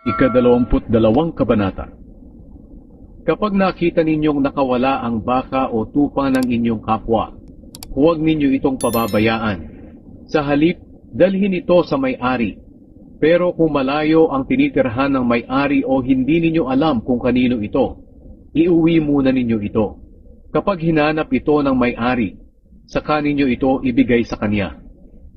Ikadalawamput dalawang kabanata. Kapag nakita ninyong nakawala ang baka o tupa ng inyong kapwa, huwag ninyo itong pababayaan. Sa halip, dalhin ito sa may-ari. Pero kung malayo ang tinitirhan ng may-ari o hindi ninyo alam kung kanino ito, iuwi muna ninyo ito. Kapag hinanap ito ng may-ari, saka ninyo ito ibigay sa kanya.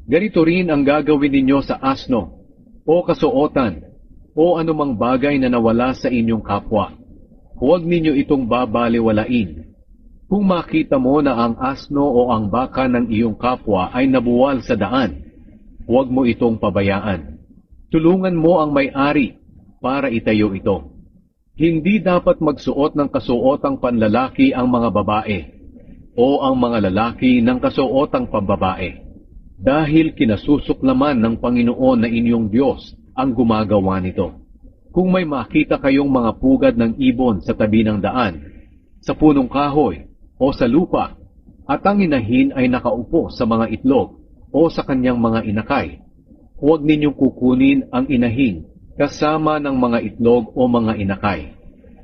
Ganito rin ang gagawin ninyo sa asno, o kasuotan, o anumang bagay na nawala sa inyong kapwa. Huwag ninyo itong babaliwalain. Kung makita mo na ang asno o ang baka ng iyong kapwa ay nabuwal sa daan, huwag mo itong pabayaan. Tulungan mo ang may-ari para itayo ito. Hindi dapat magsuot ng kasuotang panlalaki ang mga babae o ang mga lalaki ng kasuotang pambabae. Dahil kinasusuklaman ng Panginoon na inyong Diyos ang gumagawa nito. Kung may makita kayong mga pugad ng ibon sa tabi ng daan, sa punong kahoy o sa lupa, at ang inahin ay nakaupo sa mga itlog o sa kanyang mga inakay, huwag ninyong kukunin ang inahin kasama ng mga itlog o mga inakay.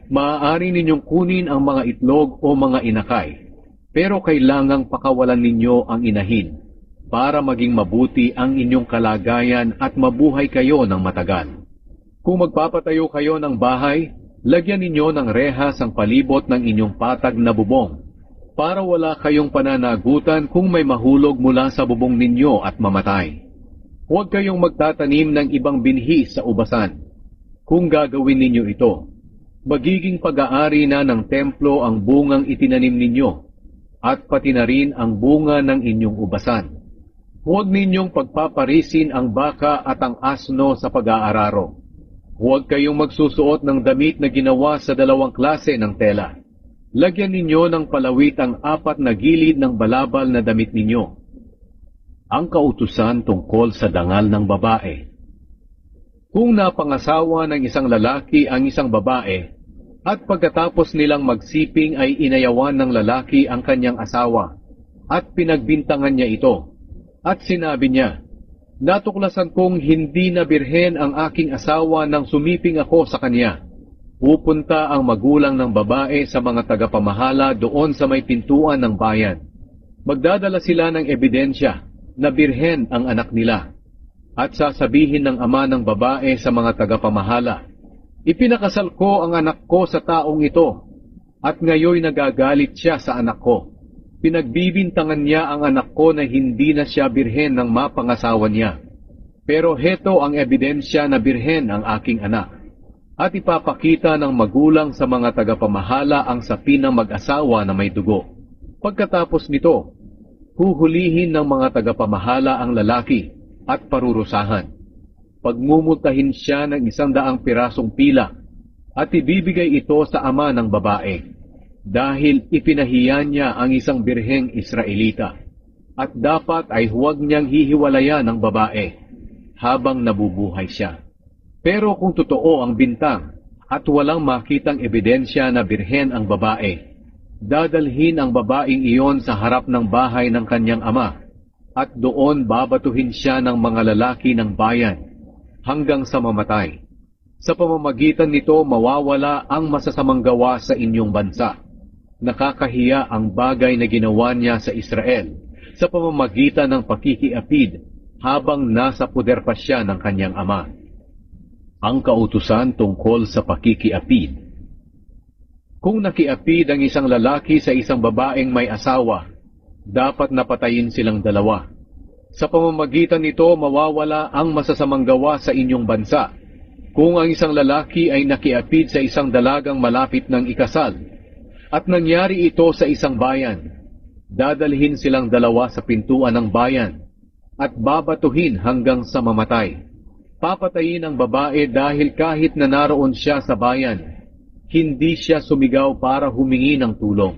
Maaari ninyong kunin ang mga itlog o mga inakay, pero kailangang pakawalan ninyo ang inahin para maging mabuti ang inyong kalagayan at mabuhay kayo ng matagal. Kung magpapatayo kayo ng bahay, lagyan ninyo ng rehas ang palibot ng inyong patag na bubong, para wala kayong pananagutan kung may mahulog mula sa bubong ninyo at mamatay. Huwag kayong magtatanim ng ibang binhi sa ubasan. Kung gagawin ninyo ito, magiging pag-aari na ng templo ang bungang itinanim ninyo, at pati na rin ang bunga ng inyong ubasan. Huwag ninyong pagpaparisin ang baka at ang asno sa pag-aararo. Huwag kayong magsusuot ng damit na ginawa sa dalawang klase ng tela. Lagyan ninyo ng palawit ang apat na gilid ng balabal na damit ninyo. Ang kautusan tungkol sa dangal ng babae. Kung napangasawa ng isang lalaki ang isang babae, at pagkatapos nilang magsiping ay inayawan ng lalaki ang kanyang asawa, at pinagbintangan niya ito, at sinabi niya, Natuklasan kong hindi na birhen ang aking asawa nang sumiping ako sa kanya. Pupunta ang magulang ng babae sa mga tagapamahala doon sa may pintuan ng bayan. Magdadala sila ng ebidensya na birhen ang anak nila. At sasabihin ng ama ng babae sa mga tagapamahala, Ipinakasal ko ang anak ko sa taong ito, at ngayoy nagagalit siya sa anak ko. Pinagbibintangan niya ang anak ko na hindi na siya birhen ng mapangasawa niya. Pero heto ang ebidensya na birhen ang aking anak. At ipapakita ng magulang sa mga tagapamahala ang sapin ng mag-asawa na may dugo. Pagkatapos nito, huhulihin ng mga tagapamahala ang lalaki at parurusahan. Pagmumultahin siya ng isang daang pirasong pila at ibibigay ito sa ama ng babae dahil ipinahiya niya ang isang birheng Israelita at dapat ay huwag niyang hihiwalayan ng babae habang nabubuhay siya. Pero kung totoo ang bintang at walang makitang ebidensya na birhen ang babae, dadalhin ang babaeng iyon sa harap ng bahay ng kanyang ama at doon babatuhin siya ng mga lalaki ng bayan hanggang sa mamatay. Sa pamamagitan nito mawawala ang masasamang gawa sa inyong bansa. Nakakahiya ang bagay na ginawa niya sa Israel sa pamamagitan ng pakikiapid habang nasa puder pa siya ng kanyang ama. Ang kautusan tungkol sa pakikiapid. Kung nakiapid ang isang lalaki sa isang babaeng may asawa, dapat napatayin silang dalawa. Sa pamamagitan nito mawawala ang masasamang gawa sa inyong bansa. Kung ang isang lalaki ay nakiapid sa isang dalagang malapit ng ikasal, at nangyari ito sa isang bayan, dadalhin silang dalawa sa pintuan ng bayan, at babatuhin hanggang sa mamatay. Papatayin ang babae dahil kahit na naroon siya sa bayan, hindi siya sumigaw para humingi ng tulong.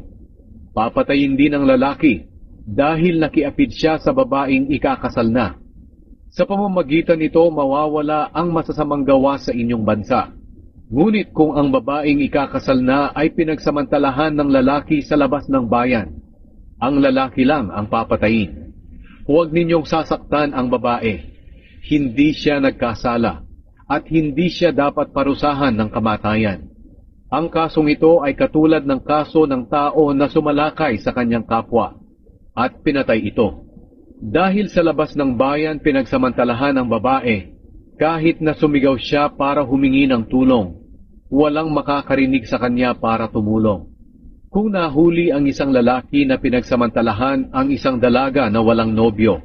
Papatayin din ang lalaki dahil nakiapid siya sa babaeng ikakasal na. Sa pamamagitan nito mawawala ang masasamang gawa sa inyong bansa. Ngunit kung ang babaeng ikakasal na ay pinagsamantalahan ng lalaki sa labas ng bayan, ang lalaki lang ang papatayin. Huwag ninyong sasaktan ang babae. Hindi siya nagkasala at hindi siya dapat parusahan ng kamatayan. Ang kasong ito ay katulad ng kaso ng tao na sumalakay sa kanyang kapwa at pinatay ito. Dahil sa labas ng bayan pinagsamantalahan ng babae, kahit na sumigaw siya para humingi ng tulong, walang makakarinig sa kanya para tumulong. Kung nahuli ang isang lalaki na pinagsamantalahan ang isang dalaga na walang nobyo,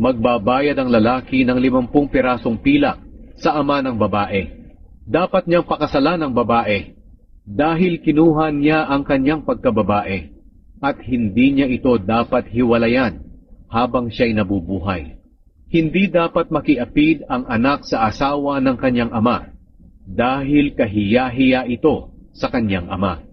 magbabayad ang lalaki ng limampung pirasong pilak sa ama ng babae. Dapat niyang pakasalan ang babae dahil kinuha niya ang kanyang pagkababae at hindi niya ito dapat hiwalayan habang siya'y nabubuhay. Hindi dapat makiapid ang anak sa asawa ng kanyang ama dahil kahiya-hiya ito sa kanyang ama.